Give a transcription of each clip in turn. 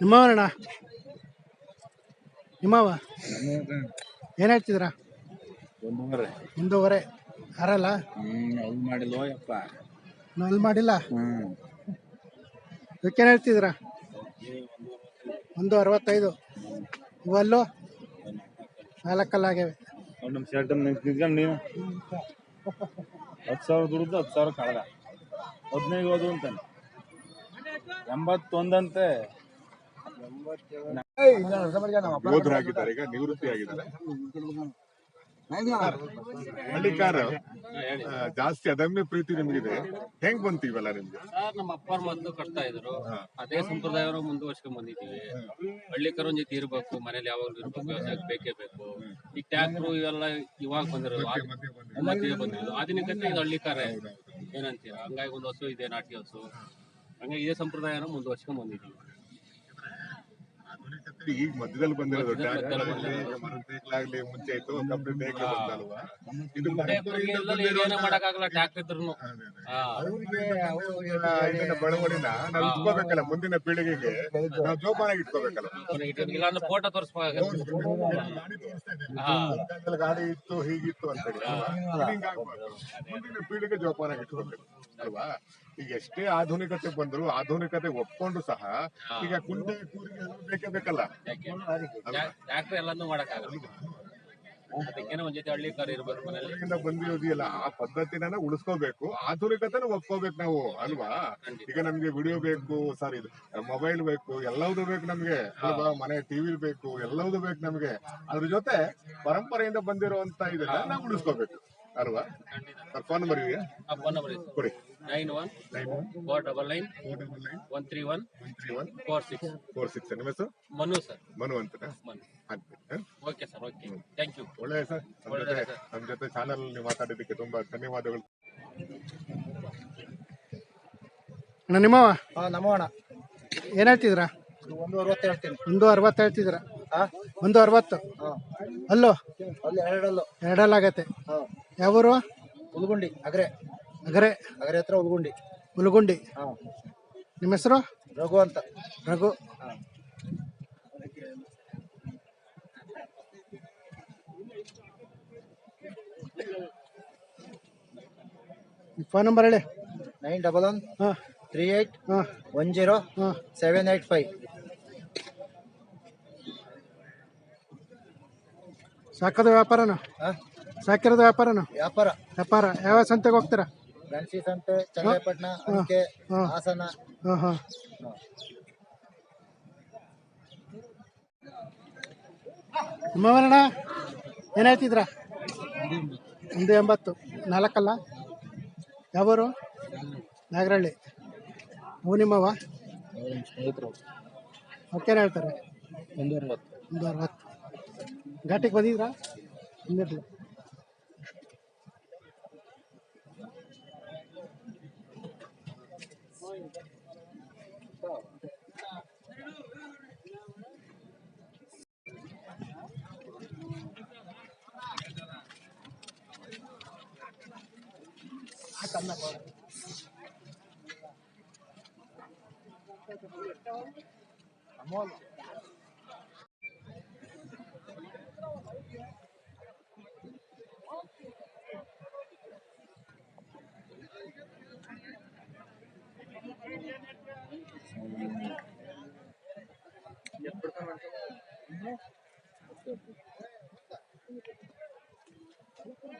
ನಿಮ್ಮವನಣ್ಣ ನಿಮ್ಮವ ಏನು ಹೇಳ್ತಿದ್ರ? ಒಂದೂವರೆ. ಒಂದೂವರೆ. ಹ್ಮ್ ಅದು ಮಾಡಿಲ್ವೋ ಯಪ್ಪ. ಅಲ್ಲಿ ಮಾಡಿಲ್ಲ? ಹ್ಮ್. ಇದಕ್ಕೇನು ಹೇಳ್ತಿದ್ರ? ಒಂದು ಅರವತ್ತೈದು. ಇವಲ್ಲೂ ನಾಲ್ಕಲ್ಲ ಆಗ್ಯಾವೆ ಅವ್ನು ನಮ್ಮ ಶರ್ಟ್ ನಿಂತ್ಕೊಂಡು ನೀವು ಹತ್ತು ಸಾವಿರ ದುಡ್ದು ಹತ್ತು ಸಾವಿರ ಕಳೆದ. ಹದಿನೈದು ಹೋದು ಅಂತಾನೆ. ಎಂಬತ್ತೊಂದಂತೆ. ಯೋಧರು ಆಗಿದ್ದಾರೆ ಈಗ ನಿವೃತ್ತಿ ಆಗಿದ್ದಾರೆ ಮಲ್ಲಿಕಾರ ಜಾಸ್ತಿ ಅದಮ್ಯ ಪ್ರೀತಿ ನಿಮ್ಗಿದೆ. ಹೆಂಗ್ ಬಂತೀವಲ್ಲ ಇವೆಲ್ಲ ನಿಮ್ಗೆ? ಸರ್ ನಮ್ಮ ಅಪ್ಪ ಮೊದಲು ಕಟ್ತಾ ಇದ್ರು. ಅದೇ ಸಂಪ್ರದಾಯವರು ಮುಂದುವರ್ಸ್ಕೊಂಡ್ ಬಂದಿದ್ದೀವಿ. ಹಳ್ಳಿಕರ ಒಂದ್ ಜೊತೆ ಇರ್ಬೇಕು ಮನೇಲಿ ಯಾವಾಗ್ಲೂ ಇರ್ಬೇಕು ವ್ಯವಸಾಯಕ್ಕೆ ಬೇಕೇ ಬೇಕು. ಈ ಟ್ಯಾಕ್ಟ್ರು ಇವೆಲ್ಲ ಇವಾಗ ಬಂದಿರೋದು ಮಧ್ಯೆ ಬಂದಿರೋದು. ಆಧುನಿಕತೆ ಇದು ಹಳ್ಳಿಕಾರ. ಏನಂತೀರಾ? ಹಂಗಾಗಿ ಒಂದು ಹಸು ಇದೆ ನಾಟಿ ಹಸು. ಹಂಗಾಗಿ ಇದೇ ಸಂಪ್ರದಾಯನ ಮುಂದುವರ್ಸ್ಕೊಂಡ್ ಬಂದಿದ್ದೀವಿ. ಆಧುನಿಕತೆ ಈಗ ಮಧ್ಯದಲ್ಲಿ ಬಂದಿರೋದು ಮಧ್ಯದಲ್ಲಿ ಆಗ್ಲಿ ಮುಂಚೆ ಇತ್ತು ಕಂಪ್ಲೀಟ್ ಹೇಗೆ ಬಂತಲ್ವಾ? ಇದು ಅವ್ರಿಗೆ ಬೆಳವಣಿನ ನಾವು ಇಟ್ಕೋಬೇಕಲ್ಲ ಮುಂದಿನ ಪೀಳಿಗೆಗೆ ನಾವು ಜೋಪಾನಾಗಿ ಇಟ್ಕೋಬೇಕಲ್ಲ. ಇಲ್ಲ ಫೋಟೋ ತೋರಿಸ್ಬೇಕಾಗತ್ತೆ ಗಾಡಿ ಇತ್ತು ಹೀಗಿತ್ತು ಅಂತ ಹೇಳಿ. ಮುಂದಿನ ಪೀಳಿಗೆ ಜೋಪಾನಾಗಿ ಇಟ್ಕೋಬೇಕು. ಅಲ್ವಾ? ಈಗ ಎಷ್ಟೇ ಆಧುನಿಕತೆ ಬಂದ್ರು ಆಧುನಿಕತೆ ಒಪ್ಕೊಂಡು ಸಹ ಈಗ ಕುಂಟೆ ಕೂರಿಗೆ ಬೇಕೇ ಬೇಕಲ್ಲ? ಎಲ್ಲಾನು ಮಾಡಕ್ಕಾಗಲ್ಲ. ಅದಕ್ಕೇನೆ ಒಂದ್ ಜೊತೆ ಹಳ್ಳಿಕಾರ ಇರ್ಬೇಕು ಮನೇಲಿ. ಹೊರಗಿಂದ ಬಂದಿರೋದಿಲ್ಲ ಆ ಪದ್ಧತಿನ ಉಳಿಸ್ಕೋಬೇಕು ಆಧುನಿಕತೆನ ಒಪ್ಕೋಬೇಕು ನಾವು ಅಲ್ವಾ? ಈಗ ನಮ್ಗೆ ವಿಡಿಯೋ ಬೇಕು ಸಾರಿ ಮೊಬೈಲ್ ಬೇಕು ಎಲ್ಲವುದು ಬೇಕು ನಮ್ಗೆ ಅಲ್ವಾ? ಮನೆ ಟಿವಿ ಬೇಕು ಎಲ್ಲವುದು ಬೇಕು ನಮ್ಗೆ. ಅದ್ರ ಜೊತೆ ಪರಂಪರೆಯಿಂದ ಬಂದಿರುವಂತ ಇದನ್ನ ನಾವು ಉಳಿಸ್ಕೋಬೇಕು ಅಲ್ವಾ? ಫೋನ್ ನಂಬರ್ ಇದೆಯಾ? ಫೋನ್ ನಂಬರ್ ಕೊಡಿ. Nine one nine one four double nine four double nine one three one one three one four six. Four six ನಿಮ್ಮ ಹೆಸರು? ಮನು ಸರ್. ಮನು ಅಂತ Manu? Okay sir okay. Thank you. ಒಳ್ಳೆಯ sir. ನಮ್ಮ ಜೊತೆ ನಮ್ಮ ಜೊತೆ ಚಾನಲ್ ನೀವು ಮಾತಾಡಿದ್ದಕ್ಕೆ ತುಂಬಾ ಧನ್ಯವಾದಗಳು. ಅಣ್ಣ ನಿಮ್ಮವ ಹಾ ನಮೋಣ ಏನು ಹೇಳ್ತಿದ್ರ ಒಂದು ಅರವತ್ತು ಹೇಳ್ತೀನಿ. ಒಂದು ಅರವತ್ತು ಹೇಳ್ತಿದ್ರ ಹಾ? ಒಂದು ಅರವತ್ತು ಹಾ. ಅಲ್ಲೋ? ಅಲ್ಲಿ ಎರಡಲ್ಲೋ. ಎರಡಲ್ಲಾಗತ್ತೆ. ಹಾ. ಯಾವೂರು? ಉಲ್ಗುಂಡಿ ಅಗ್ರೆ. ಅಗರೆ ಅಗರೆ ಹತ್ರ ಉಲ್ಗುಂಡಿ ಉಲ್ಗುಂಡಿ ಹಾ. ನಿಮ್ಮ ಹೆಸರು? ರಘು ಅಂತ. ರಘು. ಫೋನ್ ನಂಬರ್ ಹೇಳಿ. ನೈನ್ ಡಬಲ್ ಒನ್ ಹಾಂ. ತ್ರೀ ಏಯ್ಟ್ ಹಾಂ. ಒನ್ ಜೀರೋ ಹಾಂ. Seven eight five. ಸಾಕೋದು ವ್ಯಾಪಾರನ? ಹಾ. ಸಾಕಿರೋದು ವ್ಯಾಪಾರನ? ವ್ಯಾಪಾರ. ವ್ಯಾಪಾರ. ಯಾವ ಸಂತೆಗೆ ಹೋಗ್ತೀರಾ? ಗಣಸಿ ಸಂತೆ ಚನ್ನಪಟ್ಟಣ ಅಂಕೆ. ಹಾಸನ. ಹಾಂ ಏನಾಯ್ತಿದ್ರ ನಿಮ್ಮವರಣ್ಣ ಏನು ಹೇಳ್ತಿದ್ರ? ಒಂದು ಎಂಬತ್ತು. ನಾಲ್ಕಲ್ಲ? ಯಾವರು? ನಾಗರಹಳ್ಳಿ. ಅವು ನಿಮ್ಮವ ಅವಕ್ಕೇನು ಹೇಳ್ತಾರೆ? ಒಂದು ಅರವತ್ತು ಒಂದು ಅರವತ್ತು. ಘಾಟಿಗೆ ಬಂದಿದ್ರಾ? ಬಂದಿರಲಿ أعمال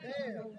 Hey,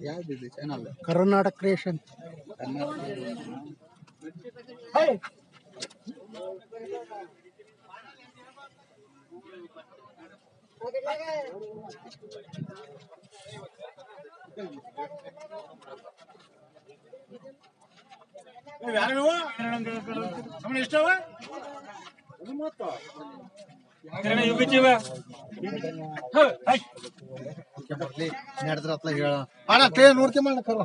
ಯಾವ್ದಿದೆ ಚಾನಲ್ ಕರ್ನಾಟಕ ಕ್ರಿಯೇಷನ್ ನಡೆದ್ರ ಹತ್ರ ಹೇಳ. ಅಣ್ಣ ಕ್ಲೇ ನೋಡ್ಕೊಂಬಣ್ಣ ಕರು.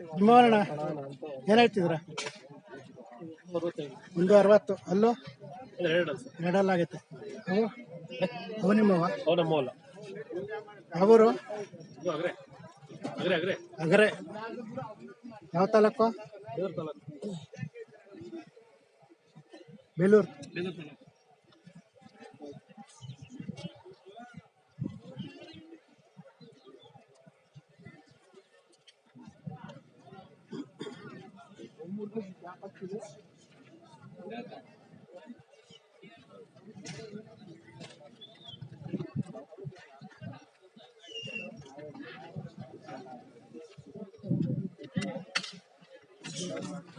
ನಿಮ್ಮವರಣ ಏನ್ ಹೇಳ್ತಿದ್ರ ಒಂದು ಅರವತ್ತು. ಅಲ್ಲೋ? ಎರಡಲ್ಲ ಆಗೈತೆ. ಅವು? ಅವು ನಿಮ್ಮವ ಅವರು ಅಗ್ರೆ. ಅಗ್ರೆ ಅಗ್ರೆ ಅಗರೆ ಯಾವ ತಾಲೂಕು ಬೇಲೂರು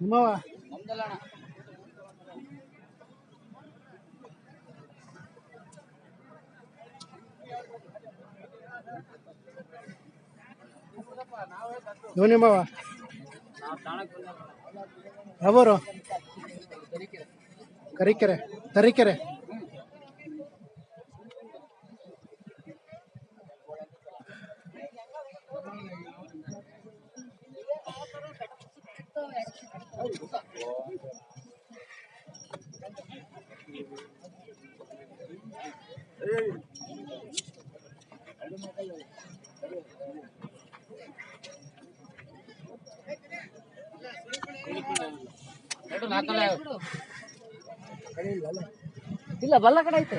ನಿಮ್ಮವ ಇವು ನಿಮ್ಮವ ಯಾವೂರು? ಕರಿಕೆರೆ ತರೀಕೆರೆ ಇಲ್ಲ ಬಲ್ಲ ಕಡೆ ಐತೆ.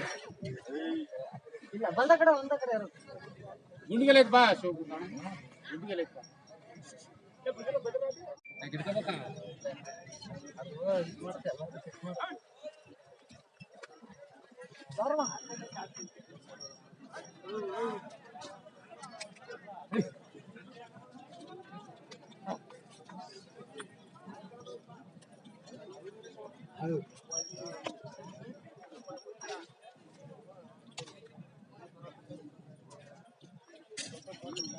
ಇಲ್ಲ ಬಲ್ಲ ಕಡೆ ಒಂದ ಕಡೆ ಇರೋದು ಹಿಂದ್ಗೆಲ್ಲ ಬಾ ಶೋಭು ಹಿಂದ್ಗೆಲ್ಲ ಬಾ. ಹೌದು.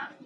Um,